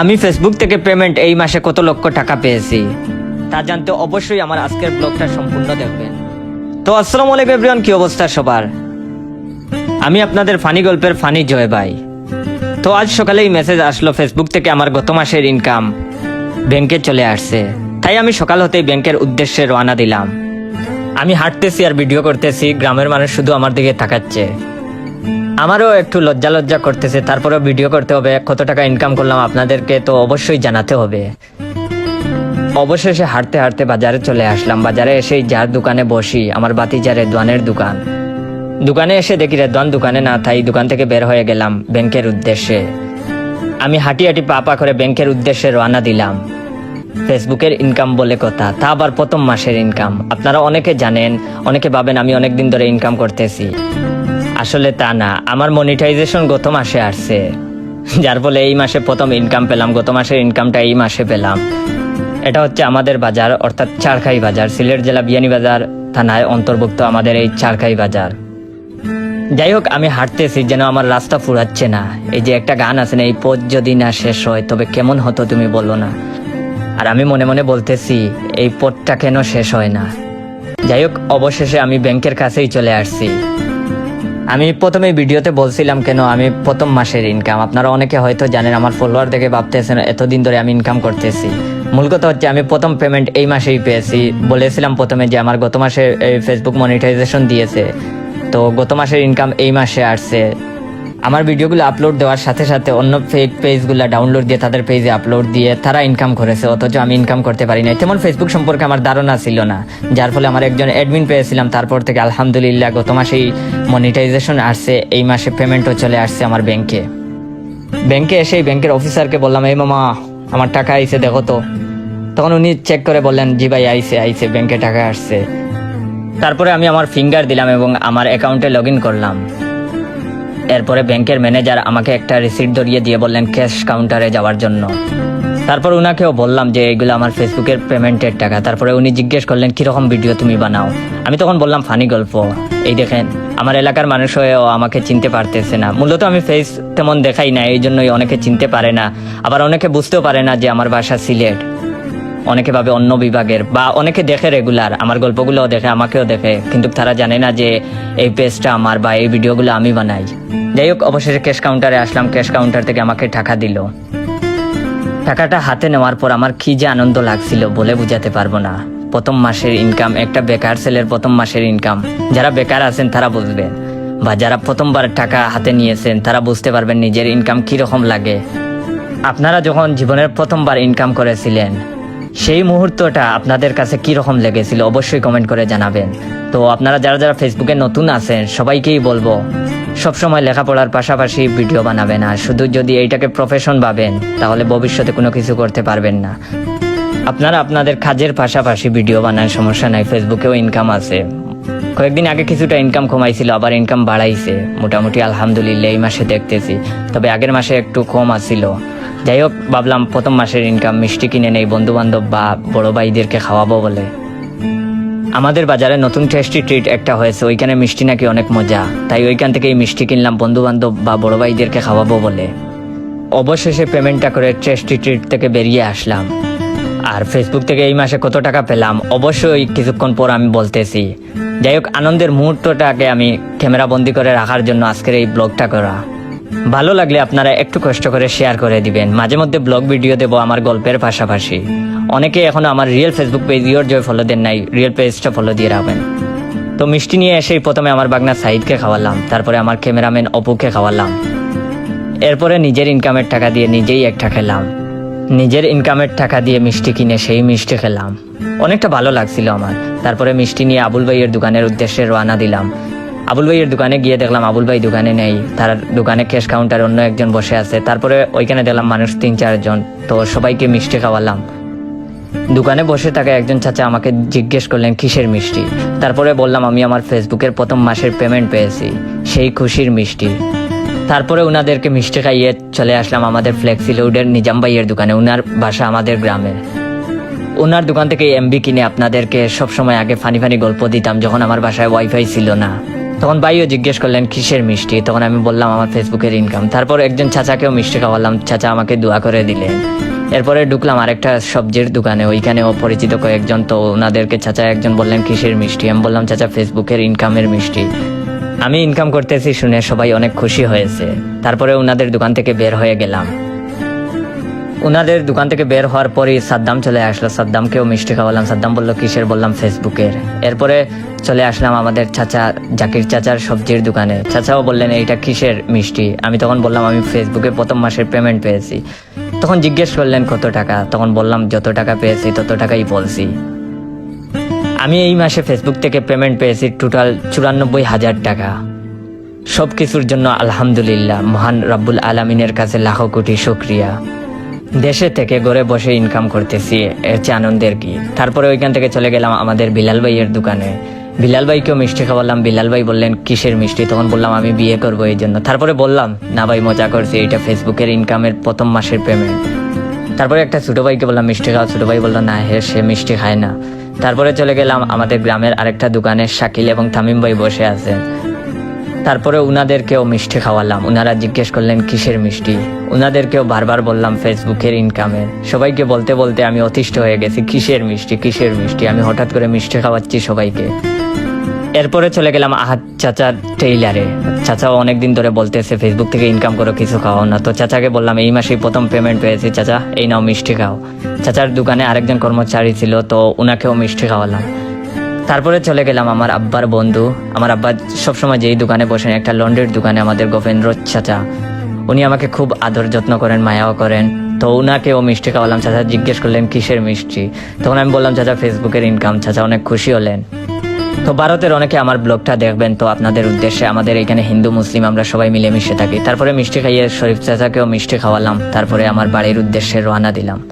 আমি ফেসবুক থেকে পেমেন্ট এই মাসে কত লক্ষ টাকা পেয়েছি? তা জানতে অবশ্যই আমার আজকের ব্লগটা সম্পূর্ণ দেখবেন। তো আসসালামু আলাইকুম এভরিওয়ান কি অবস্থা সবার? আমি আপনাদের ফানি গল্পের ফানি জয় ভাই। তো আজ সকালেই মেসেজ আসলো ফেসবুক থেকে আমার গত মাসের ইনকাম ব্যাংকে চলে আসছে। তাই আমি সকাল হতেই ব্যাংকের উদ্দেশ্যে রওনা দিলাম। আমি হাঁটতেছি আর ভিডিও করতেছি, গ্রামের মানুষ শুধু আমার দিকে তাকাচ্ছে। আমারও একটু লজ্জা লজ্জা করতেছে, তারপরেও ভিডিও করতে হবে, কত টাকা ইনকাম করলাম আপনাদেরকে তো অবশ্যই জানাতে হবে। অবশেষে হাঁটতে হাঁটতে বাজারে চলে আসলাম, বাজারে এসেই যার দোকানে বসি, আমার বাতিজারে দোয়ানের দোকান। দোকানে এসে দেখি রে রেদওয়ান দোকানে না তাই দোকান থেকে বের হয়ে গেলাম ব্যাংকের উদ্দেশ্যে। আমি হাঁটি হাঁটি পা পা করে ব্যাংকের উদ্দেশ্যে রওনা দিলাম। ফেসবুকের ইনকাম বলে কথা, তা আবার প্রথম মাসের ইনকাম আপনারা অনেকে জানেন, অনেকে ভাবেন আমি অনেক দিন ধরে ইনকাম করতেছি। আসলে তা না। আমার মনিটাইজেশন গত মাসে আসছে। যার ফলে এই মাসে প্রথম ইনকাম পেলাম, গত মাসের ইনকামটা এই মাসে পেলাম। এটা হচ্ছে আমাদের বাজার, অর্থাৎ চারখাই বাজার। সিলেট জেলা বিয়ানীবাজার থানায় অন্তর্ভুক্ত আমাদের এই চারখাই বাজার। যাই হোক, আমি হাঁটতেছি যেন আমার রাস্তা ফুরাচ্ছে না। এই যে একটা গান আছে না, এই পথ যদি না শেষ হয়, তবে কেমন হতো তুমি বলো না? আর আমি মনে মনে বলতেছি, এই পথটা কেন শেষ হয় না? যাই হোক, অবশেষে আমি ব্যাংকের কাছেই চলে আসছি। আমি প্রথমে ভিডিওতে বলছিলাম কেন আমি প্রথম মাসের ইনকাম আপনারা অনেকে হয়তো জানেন, আমার ফলোয়ার দেখে ভাবতেছেন, এতদিন ধরে আমি ইনকাম করতেছি। মূল কথা হচ্ছে, আমি প্রথম পেমেন্ট এই মাসেই পেয়েছি। বলেছিলাম প্রথমে যে আমার গত মাসে ফেসবুক মনিটাইজেশন দিয়েছে। তো গত মাসের ইনকাম এই মাসে আসছে। আমার ভিডিওগুলো আপলোড দেওয়ার সাথে সাথে অন্য ফেক পেজগুলো ডাউনলোড দিয়ে তাদের পেজে আপলোড দিয়ে তারা ইনকাম করেছে, অথচ আমি ইনকাম করতে পারি না তেমন ফেসবুক সম্পর্কে আমার ধারণা ছিল না, যার ফলে আমার একজন অ্যাডমিন পেয়েছিলাম। তারপর থেকে আলহামদুলিল্লাহ গত মাসেই মনিটাইজেশন আসছে, এই মাসে পেমেন্টও চলে আসছে আমার ব্যাংকে ব্যাংকে এসেই ব্যাংকের অফিসারকে বললাম, এই মামা, আমার টাকা আইছে, দেখো তো। তখন উনি চেক করে বললেন, জি ভাই, আইছে আইছে ব্যাংকে টাকা আসছে। তারপরে আমি আমার ফিঙ্গার দিলাম এবং আমার অ্যাকাউন্টে লগ করলাম। এরপরে ব্যাংকের ম্যানেজার আমাকে একটা রিসিট ধরিয়ে দিয়ে বললেন ক্যাশ কাউন্টারে যাওয়ার জন্য। তারপর উনাকেও বললাম যে, এগুলো আমার ফেসবুকের পেমেন্টের টাকা। তারপরে উনি জিজ্ঞেস করলেন, কীরকম ভিডিও তুমি বানাও? আমি তখন বললাম, ফানি গল্প। এই দেখেন, আমার এলাকার মানুষ হয়েও আমাকে চিনতে পারতেছে না। মূলত আমি ফেস তেমন দেখাই না, এই জন্যই অনেকে চিনতে পারে না। আবার অনেকে বুঝতেও পারে না যে আমার বাসা সিলেট। অনেকে ভাবে অন্য বিভাগের বা অনেকে দেখে রেগুলার আমার গল্পগুলোও দেখে, আমাকেও দেখে, কিন্তু তারা জানে না যে এই পেজটা আমার বা এই ভিডিওগুলো আমি বানাই। যাই হোক, অবশেষে ক্যাশ কাউন্টারে আসলাম ক্যাশ কাউন্টার থেকে আমাকে টাকা দিল। টাকাটা হাতে নেওয়ার পর আমার কি যে আনন্দ লাগছিল বলে বুঝাতে পারব না। প্রথম মাসের ইনকাম একটা বেকার ছেলের প্রথম মাসের ইনকাম যারা বেকার আছেন, তারা বুঝবেন। বা যারা প্রথমবার টাকা হাতে নিয়েছেন, তারা বুঝতে পারবেন নিজের ইনকাম কীরকম লাগে। আপনারা যখন জীবনের প্রথমবার ইনকাম করেছিলেন সেই মুহূর্তটা আপনাদের কাছে কি রকম লেগেছিল অবশ্যই কমেন্ট করে জানাবেন। তো আপনারা যারা যারা ফেসবুকে নতুন আছেন, সবাইকেই বলব, সবসময় লেখাপড়ার পাশাপাশি ভিডিও বানাবেন। আর শুধু যদি এইটাকে প্রফেশন ভাবেন, তাহলে ভবিষ্যতে কোনো কিছু করতে পারবেন না। আপনারা আপনাদের কাজের পাশাপাশি ভিডিও বানান, সমস্যা নাই ফেসবুকেও ইনকাম আছে। কয়েকদিন আগে কিছুটা ইনকাম কমাইছিল, আবার ইনকাম বাড়াইছে। মোটামুটি আলহামদুলিল্লাহ, এই মাসে দেখতেছি। তবে আগের মাসে একটু কম আসছিল যাই হোক ভাবলাম প্রথম মাসের ইনকাম মিষ্টি কিনে নেই বন্ধু বান্ধব বা বড় ভাইদেরকে খাওয়াবো বলে। আমাদের বাজারে নতুন টেস্টি ট্রিট একটা হয়েছে, ওইখানে মিষ্টি নাকি অনেক মজা। তাই ওইখান থেকে এই মিষ্টি কিনলাম বন্ধু বান্ধব বা বড় ভাইদেরকে খাওয়াবো বলে। অবশেষে পেমেন্টটা করে টেস্টি ট্রিট থেকে বেরিয়ে আসলাম। আর ফেসবুক থেকে এই মাসে কত টাকা পেলাম, অবশ্যই কিছুক্ষণ পর আমি বলতেছি। যাই হোক আনন্দের মুহূর্তটাকে আমি ক্যামেরা বন্দি করে রাখার জন্য আজকের এই ব্লগটা করা। ভালো লাগলে আপনারা একটু কষ্ট করে শেয়ার করে দিবেন। মাঝে মধ্যে ব্লগ ভিডিও দেবো আমার গল্পের পাশাপাশি। অনেকে এখনও আমার real Facebook page your joy follow দেন নাই রিয়েল পেজটা ফলো দিয়ে রাখবেন। তো মিষ্টি নিয়ে এসেই প্রথমে আমার বাগনা সাইদকে খাওয়ালাম, তারপরে আমার ক্যামেরাম্যান অপুকে খাওয়ালাম। এরপরে নিজের ইনকামের টাকা দিয়ে নিজেই একটা খেলাম। নিজের ইনকামের টাকা দিয়ে মিষ্টি কিনে সেই মিষ্টি খেলাম। অনেকটা ভালো লাগছিল আমার। তারপরে মিষ্টি নিয়ে আবুল ভাইয়ের দোকানের উদ্দেশ্যে রওনা দিলাম। আবুল ভাইয়ের দোকানে গিয়ে দেখলাম আবুল ভাই দোকানে নেই। তার দোকানে ক্যাশ কাউন্টার অন্য একজন বসে আছে। তারপরে ওইখানে দেখলাম মানুষ তিন, চারজন। তো সবাইকে মিষ্টি খাওয়ালাম। দোকানে বসে থাকা একজন চাচা আমাকে জিজ্ঞেস করলেন, কিসের মিষ্টি? তারপরে বললাম, আমি আমার ফেসবুকের প্রথম মাসের পেমেন্ট পেয়েছি। সেই খুশির মিষ্টি। তারপরে উনাদেরকে মিষ্টি খাইয়ে চলে আসলাম আমাদের ফ্লেক্সি লোডের নিজাম ভাইয়ের দোকানে। উনার বাসা আমাদের গ্রামের। ওনার দোকান থেকে এমবি কিনে আপনাদেরকে সবসময় আগে ফানি ফানি গল্প দিতাম, যখন আমার বাসায় ওয়াইফাই ছিল না। তখন ভাইও জিজ্ঞেস করলেন, কিসের মিষ্টি? তখন আমি বললাম, আমার ফেসবুকের ইনকাম তারপর একজন চাচাকেও মিষ্টি খাওয়ালাম। চাচা আমাকে দোয়া করে দিলেন। এরপরে ঢুকলাম আরেকটা সবজির দোকানে। ওইখানেও পরিচিত কয়েকজন, তো ওনাদেরকে চাচা একজন বললেন, কিসের মিষ্টি? আমি বললাম, চাচা, ফেসবুকের ইনকামের মিষ্টি। আমি ইনকাম করতেছি শুনে সবাই অনেক খুশি হয়েছে। তারপরে ওনাদের দোকান থেকে বের হয়ে গেলাম। ওনাদের দোকান থেকে বের হওয়ার পরই সাদ্দাম চলে আসলো। সাদ্দামকেও মিষ্টি খাওয়ালাম। সাদ্দাম বলল, কিসের? বললাম, ফেসবুকের। এরপরে চলে আসলাম আমাদের চাচা জাকির চাচার সবজির দোকানে। চাচাও বললেন, এইটা কিসের মিষ্টি? আমি তখন বললাম, আমি ফেসবুকে প্রথম মাসের পেমেন্ট পেয়েছি। তখন জিজ্ঞেস করলেন, কত টাকা? তখন বললাম, যত টাকা পেয়েছি, তত টাকাই বলছি। আমি এই মাসে ফেসবুক থেকে পেমেন্ট পেয়েছি টোটাল চুরানব্বই হাজার টাকা। সব কিছুর জন্য আলহামদুলিল্লাহ, মহান রাব্বুল আলমিনের কাছে লাখো কোটি শুক্রিয়া। দেশে থেকে ঘরে বসে ইনকাম করতেছি, এর চেয়ে আনন্দের কি? তারপরে ওইখান থেকে চলে গেলাম আমাদের বিলাল ভাইয়ের দোকানে। বিলাল ভাইকেও মিষ্টি খাওয়ালাম, বিলাল ভাই বললেন, কিসের মিষ্টি? তখন বললাম, আমি বিয়ে করব এই জন্য। তারপরে বললাম, না ভাই, মজা করছি, এটা ফেসবুকের ইনকামের প্রথম মাসের পেমেন্ট তারপরে একটা ছোট ভাইকে বললাম, মিষ্টি খাওয়া ছোট ভাই বলল, না হে, সে মিষ্টি খায় না। তারপরে চলে গেলাম আমাদের গ্রামের আরেকটা দোকানে, শাকিল এবং তামিম ভাই বসে আছেন। তারপরে উনাদেরকেও মিষ্টি খাওয়ালাম। উনারা জিজ্ঞেস করলেন, কিসের মিষ্টি? উনাদেরকেও বারবার বললাম, ফেসবুকের ইনকামের সবাইকে বলতে বলতে আমি অতিষ্ঠ হয়ে গেছি, কিসের মিষ্টি কিসের মিষ্টি? আমি হঠাৎ করে মিষ্টি খাওয়াচ্ছি সবাইকে। এরপরে চলে গেলাম আহাত চাচার টেইলারে। চাচাও অনেকদিন ধরে বলতেছে, ফেসবুক থেকে ইনকাম করো, কিছু খাওয়াও না। তো চাচাকে বললাম, এই মাসেই প্রথম পেমেন্ট পেয়েছি চাচা, এই নাও মিষ্টি খাও। চাচার দোকানে আরেকজন কর্মচারী ছিল, তো ওনাকেও মিষ্টি খাওয়ালাম। তারপরে চলে গেলাম আমার আব্বার বন্ধু। আমার আব্বা সবসময় যেই দোকানে বসেন, একটা লন্ড্রির দোকানে আমাদের গোপেন্দ্র চাচা। উনি আমাকে খুব আদর যত্ন করেন, মায়াও করেন। তো উনাকেও মিষ্টি খাওয়ালাম। চাচা জিজ্ঞেস করলেন, কিসের মিষ্টি? তখন আমি বললাম, চাচা, ফেসবুকের ইনকাম চাচা অনেক খুশি হলেন। তো ভারতের অনেকে আমার ব্লগটা দেখবেন, তো আপনাদের উদ্দেশ্যে আমাদের এখানে হিন্দু, মুসলিম, আমরা সবাই মিলেমিশে থাকি। তারপরে মিষ্টি খাইয়ে শরীফ চাচাকেও মিষ্টি খাওয়ালাম। তারপরে আমার বাড়ির উদ্দেশ্যে রওনা দিলাম।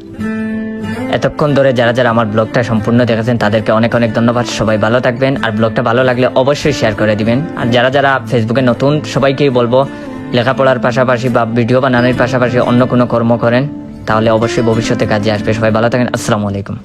এতক্ষণ ধরে যারা যারা আমার ব্লগটা সম্পূর্ণ দেখেছেন, তাদেরকে অনেক অনেক ধন্যবাদ। সবাই ভালো থাকবেন। আর ব্লগটা ভালো লাগলে অবশ্যই শেয়ার করে দিবেন। আর যারা যারা ফেসবুকে নতুন, সবাইকেই বলব, লেখাপড়ার পাশাপাশি বা ভিডিও বানানোর পাশাপাশি অন্য কোনো কর্ম করেন, তাহলে অবশ্যই ভবিষ্যতে কাজে আসবে। সবাই ভালো থাকেন। আসসালামু আলাইকুম।